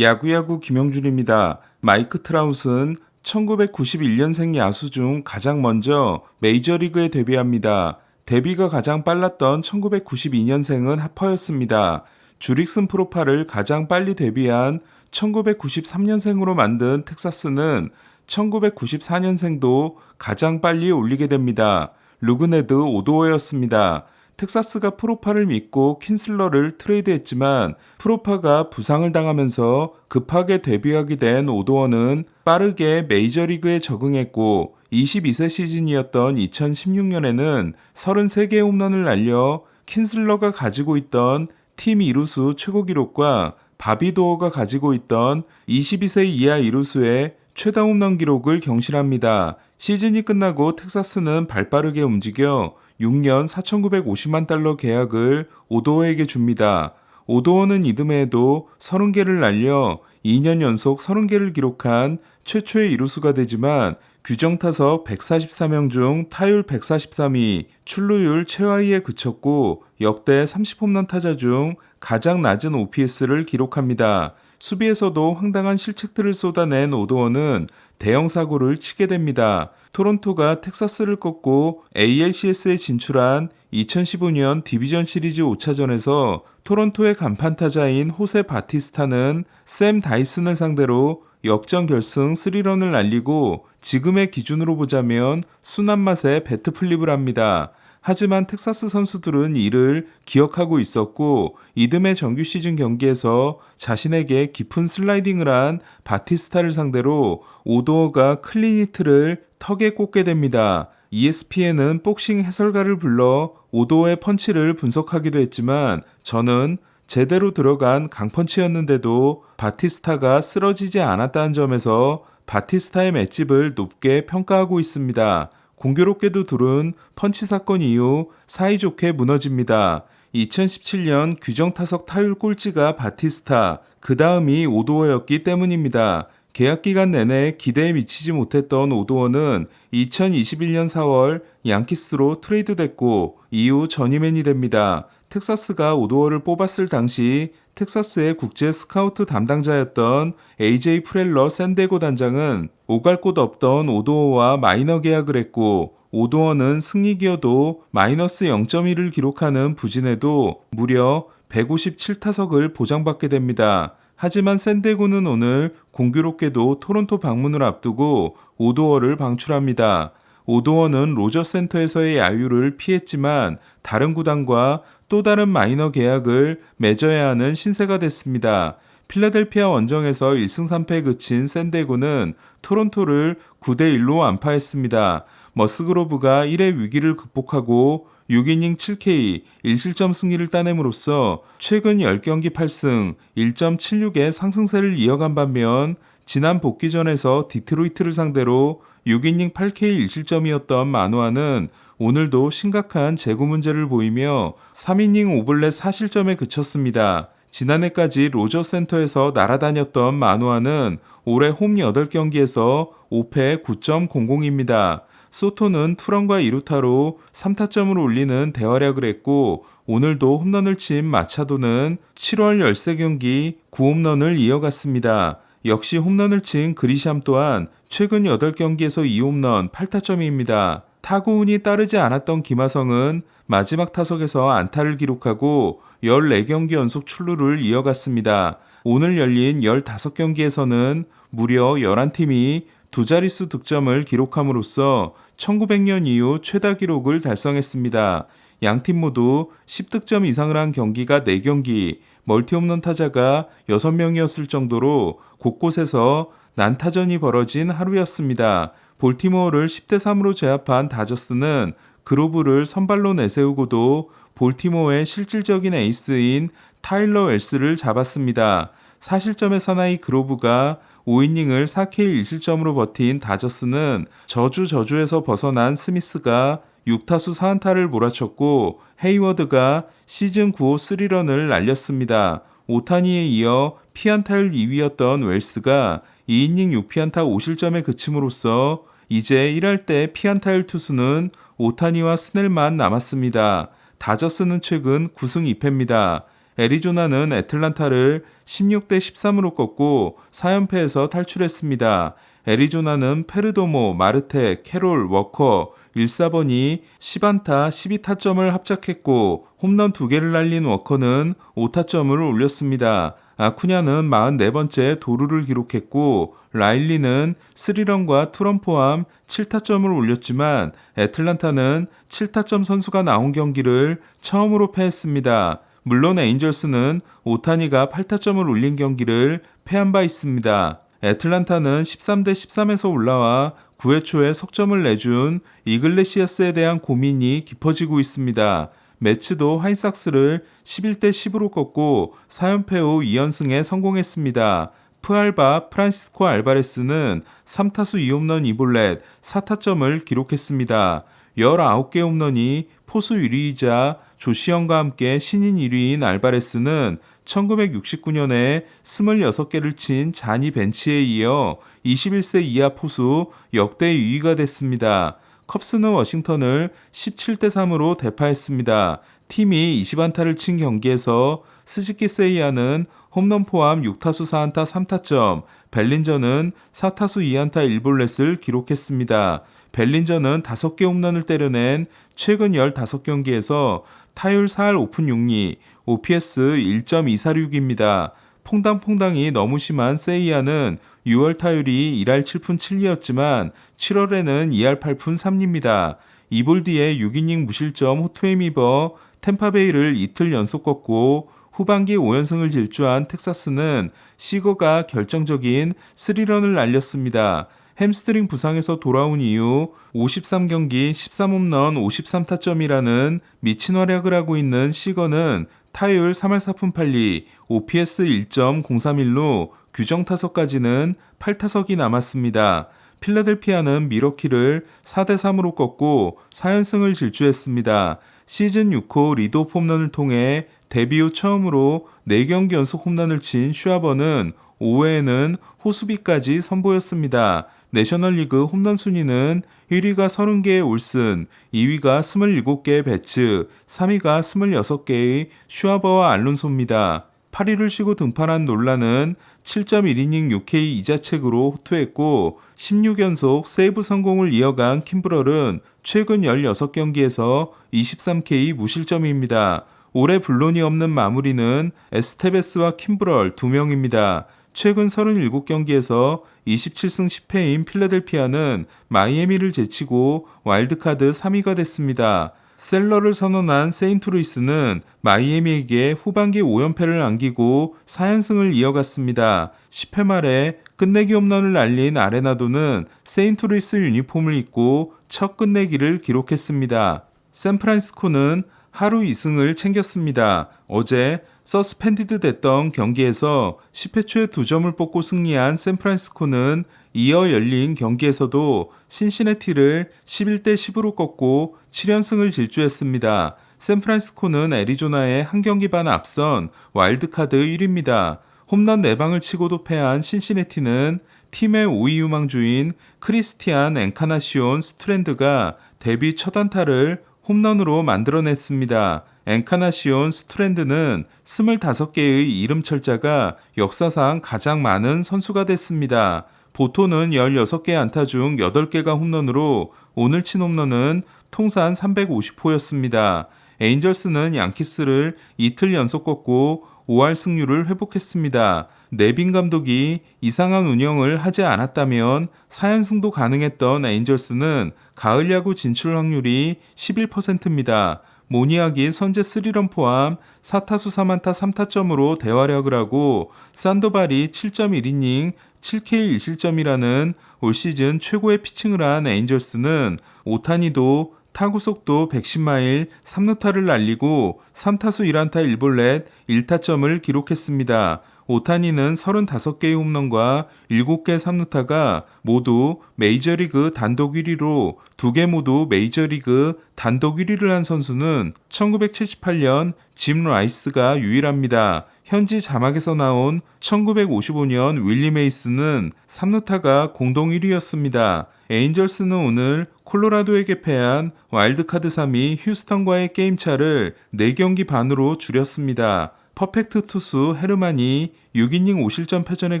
야구야구 김영준입니다. 마이크 트라웃은 1991년생 야수 중 가장 먼저 메이저리그에 데뷔합니다. 데뷔가 가장 빨랐던 1992년생은 하퍼였습니다. 주릭슨 프로파를 가장 빨리 데뷔한 1993년생으로 만든 텍사스는 1994년생도 가장 빨리 올리게 됩니다. 루그네드 오도어였습니다. 텍사스가 프로파를 믿고 킨슬러를 트레이드했지만 프로파가 부상을 당하면서 급하게 데뷔하게 된 오도어는 빠르게 메이저리그에 적응했고 22세 시즌이었던 2016년에는 33개 홈런을 날려 킨슬러가 가지고 있던 팀 이루수 최고 기록과 바비도어가 가지고 있던 22세 이하 이루수의 최다 홈런 기록을 경신합니다. 시즌이 끝나고 텍사스는 발빠르게 움직여 6년 4,950만 달러 계약을 오도어에게 줍니다. 오도어는 이듬해에도 30개를 날려 2년 연속 30개를 기록한 최초의 이루수가 되지만 규정 타석 144명 중 타율 143위, 출루율 최하위에 그쳤고 역대 30홈런 타자 중 가장 낮은 OPS를 기록합니다. 수비에서도 황당한 실책들을 쏟아낸 오도어는 대형 사고를 치게 됩니다. 토론토가 텍사스를 꺾고 ALCS에 진출한 2015년 디비전 시리즈 5차전에서 토론토의 간판 타자인 호세 바티스타는 샘 다이슨을 상대로 역전 결승 3런을 날리고 지금의 기준으로 보자면 순한 맛에 배트 플립을 합니다. 하지만 텍사스 선수들은 이를 기억하고 있었고 이듬해 정규 시즌 경기에서 자신에게 깊은 슬라이딩을 한 바티스타를 상대로 오도어가 클리니트를 턱에 꽂게 됩니다. ESPN은 복싱 해설가를 불러 오도어의 펀치를 분석하기도 했지만 저는 제대로 들어간 강펀치였는데도 바티스타가 쓰러지지 않았다는 점에서 바티스타의 맷집을 높게 평가하고 있습니다. 공교롭게도 둘은 펀치 사건 이후 사이좋게 무너집니다. 2017년 규정 타석 타율 꼴찌가 바티스타, 그 다음이 오도어였기 때문입니다. 계약 기간 내내 기대에 미치지 못했던 오도어는 2021년 4월 양키스로 트레이드됐고 이후 전임맨이 됩니다. 텍사스가 오도어를 뽑았을 당시 텍사스의 국제 스카우트 담당자였던 AJ 프렐러 샌데고 단장은 오갈 곳 없던 오도어와 마이너 계약을 했고 오도어는 승리기여도 마이너스 0.1을 기록하는 부진에도 무려 157타석을 보장받게 됩니다. 하지만 샌데고는 오늘 공교롭게도 토론토 방문을 앞두고 오도어를 방출합니다. 오도어는 로저 센터에서의 야유를 피했지만 다른 구단과 또 다른 마이너 계약을 맺어야 하는 신세가 됐습니다. 필라델피아 원정에서 1승 3패에 그친 샌데고는 토론토를 9대 1로 안파했습니다. 머스그로브가 1회 위기를 극복하고 6이닝 7K 1실점 승리를 따냄으로써 최근 10경기 8승 1.76의 상승세를 이어간 반면 지난 복귀전에서 디트로이트를 상대로 6이닝 8K 1실점이었던 마누아는 오늘도 심각한 재구 문제를 보이며 3이닝 오블렛 4실점에 그쳤습니다. 지난해까지 로저 센터에서 날아다녔던 마누아는 올해 홈 8경기에서 5패 9.00입니다. 소토는 투런과 이루타로 3타점을 올리는 대활약을 했고 오늘도 홈런을 친 마차도는 7월 13경기 9홈런을 이어갔습니다. 역시 홈런을 친 그리샴 또한 최근 8경기에서 2홈런 8타점입니다. 타구 운이 따르지 않았던 김하성은 마지막 타석에서 안타를 기록하고 14경기 연속 출루를 이어갔습니다. 오늘 열린 15경기에서는 무려 11팀이 두 자릿수 득점을 기록함으로써 1900년 이후 최다 기록을 달성했습니다. 양 팀 모두 10득점 이상을 한 경기가 4경기, 멀티 홈런 타자가 6명이었을 정도로 곳곳에서 난타전이 벌어진 하루였습니다. 볼티모어를 10대 3으로 제압한 다저스는 그로브를 선발로 내세우고도 볼티모어의 실질적인 에이스인 타일러 웰스를 잡았습니다. 사실점의 사나이 그로브가 5이닝을 4K 1실점으로 버틴 다저스는 저주 저주에서 벗어난 스미스가 6타수 4안타를 몰아쳤고 헤이워드가 시즌 9호 3런을 날렸습니다. 오타니에 이어 피안타율 2위였던 웰스가 2이닝 6피안타 5실점에 그침으로써 이제 1할 때 피안타율 투수는 오타니와 스넬만 남았습니다. 다저스는 최근 9승 2패입니다. 애리조나는 애틀란타를 16대 13으로 꺾고 4연패에서 탈출했습니다. 애리조나는 페르도모, 마르테, 캐롤, 워커, 1사번이 10안타 12타점을 합작했고 홈런 2개를 날린 워커는 5타점을 올렸습니다. 아쿠냐는 44번째 도루를 기록했고 라일리는 3런과 투런 포함 7타점을 올렸지만 애틀란타는 7타점 선수가 나온 경기를 처음으로 패했습니다. 물론 에인절스는 오타니가 8타점을 올린 경기를 패한 바 있습니다. 애틀란타는 13대 13에서 올라와 9회 초에 석점을 내준 이글레시아스에 대한 고민이 깊어지고 있습니다. 매츠도 하이삭스를 11대 10으로 꺾고 4연패 후 2연승에 성공했습니다. 프알바 프란시스코 알바레스는 3타수 2홈런 2볼넷 4타점을 기록했습니다. 19개 홈런이 포수 1위이자 조시영과 함께 신인 1위인 알바레스는 1969년에 26개를 친 자니 벤치에 이어 21세 이하 포수 역대 2위가 됐습니다. 컵스는 워싱턴을 17대 3으로 대파했습니다. 팀이 20안타를 친 경기에서 스즈키 세이야는 홈런 포함 6타수 4안타 3타점, 벨린저는 4타수 2안타 1볼넷을 기록했습니다. 벨린저는 5개 홈런을 때려낸 최근 15경기에서 타율 4할 오픈 6리, OPS 1.246입니다. 퐁당퐁당이 너무 심한 세이야는 6월 타율이 1할 7푼 7리였지만 7월에는 2할 8푼 3리입니다. 이볼 뒤에 6이닝 무실점 호투에 입어 템파베이를 이틀 연속 꺾고 후반기 5연승을 질주한 텍사스는 시거가 결정적인 3런을 날렸습니다. 햄스트링 부상에서 돌아온 이후 53경기 13홈런 53타점이라는 미친 활약을 하고 있는 시거는 타율 3할 4푼 8리, OPS 1.031로 규정 타석까지는 8타석이 남았습니다. 필라델피아는 미러키를 4대 3으로 꺾고 4연승을 질주했습니다. 시즌 6호 리드 홈런을 통해 데뷔 후 처음으로 4경기 연속 홈런을 친 슈아버는 5회에는 호수비까지 선보였습니다. 내셔널리그 홈런 순위는 1위가 30개의 올슨, 2위가 27개의 배츠, 3위가 26개의 슈아버와 알론소입니다. 8위를 쉬고 등판한 논란은 7.1이닝 6K 이자책으로 호투했고 16연속 세이브 성공을 이어간 킴브럴은 최근 16경기에서 23K 무실점입니다. 올해 불론이 없는 마무리는 에스테베스와 킴브럴 2명입니다. 최근 37경기에서 27승 10패인 필라델피아는 마이애미를 제치고 와일드카드 3위가 됐습니다. 셀러를 선언한 세인트루이스는 마이애미에게 후반기 5연패를 안기고 4연승을 이어갔습니다. 10회 말에 끝내기 홈런을 날린 아레나도는 세인트루이스 유니폼을 입고 첫 끝내기를 기록했습니다. 샌프란시스코는 하루 2승을 챙겼습니다. 어제 서스펜디드 됐던 경기에서 10회 초에 2점을 뽑고 승리한 샌프란시스코는 이어 열린 경기에서도 신시내티를 11대 10으로 꺾고 7연승을 질주했습니다. 샌프란시스코는 애리조나에 한 경기 반 앞선 와일드카드 1위입니다. 홈런 4방을 치고도 패한 신시내티는 팀의 5위 유망주인 크리스티안 엔카나시온 스트랜드가 데뷔 첫 안타를 홈런으로 만들어냈습니다. 엔카나시온 스트랜드는 25개의 이름 철자가 역사상 가장 많은 선수가 됐습니다. 보토는 16개 안타 중 8개가 홈런으로 오늘 친 홈런은 통산 350호였습니다. 에인절스는 양키스를 이틀 연속 꺾고 5할 승률을 회복했습니다. 네빈 감독이 이상한 운영을 하지 않았다면 4연승도 가능했던 에인절스는 가을 야구 진출 확률이 11%입니다. 모니악이 선제 3런 포함 4타수 3안타 3타점으로 대활약을 하고 산도발이 7.1이닝 7K 1실점이라는 올 시즌 최고의 피칭을 한 에인절스는 오타니도 타구 속도 110마일 3루타를 날리고 3타수 1안타 1볼넷 1타점을 기록했습니다. 오타니는 35개의 홈런과 7개 3루타가 모두 메이저리그 단독 1위로 2개 모두 메이저리그 단독 1위를 한 선수는 1978년 짐 라이스가 유일합니다. 현지 자막에서 나온 1955년 윌리 메이스는 3루타가 공동 1위였습니다. 에인절스는 오늘 콜로라도에게 패한 와일드카드 3위 휴스턴과의 게임차를 4경기 반으로 줄였습니다. 퍼펙트 투수 헤르만이 6이닝 5실점 패전에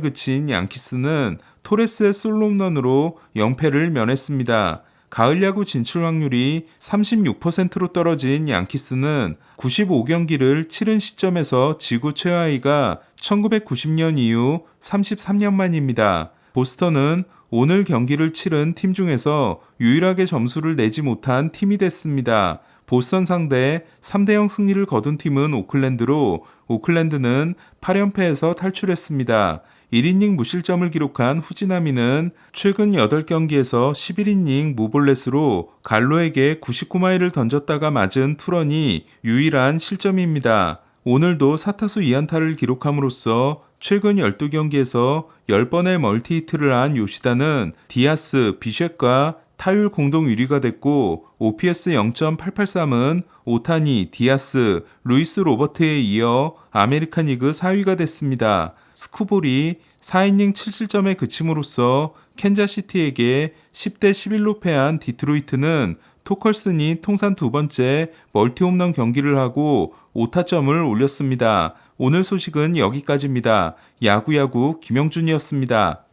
그친 양키스는 토레스의 솔로 홈런으로 0패를 면했습니다. 가을 야구 진출 확률이 36%로 떨어진 양키스는 95경기를 치른 시점에서 지구 최하위가 1990년 이후 33년 만입니다. 보스턴은 오늘 경기를 치른 팀 중에서 유일하게 점수를 내지 못한 팀이 됐습니다. 보스턴 상대 3대 0 승리를 거둔 팀은 오클랜드로 오클랜드는 8연패에서 탈출했습니다. 1이닝 무실점을 기록한 후지나미는 최근 8경기에서 11이닝 무볼넷으로 갈로에게 99마일을 던졌다가 맞은 투런이 유일한 실점입니다. 오늘도 사타수 2안타를 기록함으로써 최근 12경기에서 10번의 멀티히트를 한 요시다는 디아스, 비쉐과 타율 공동 1위가 됐고 OPS 0.883은 오타니, 디아스, 루이스 로버트에 이어 아메리칸 리그 4위가 됐습니다. 스쿠볼이 4이닝 7실점에 그침으로써 캔자시티에게 10대 11로 패한 디트로이트는 토컬슨이 통산 두 번째 멀티 홈런 경기를 하고 5타점을 올렸습니다. 오늘 소식은 여기까지입니다. 야구야구 김영준이었습니다.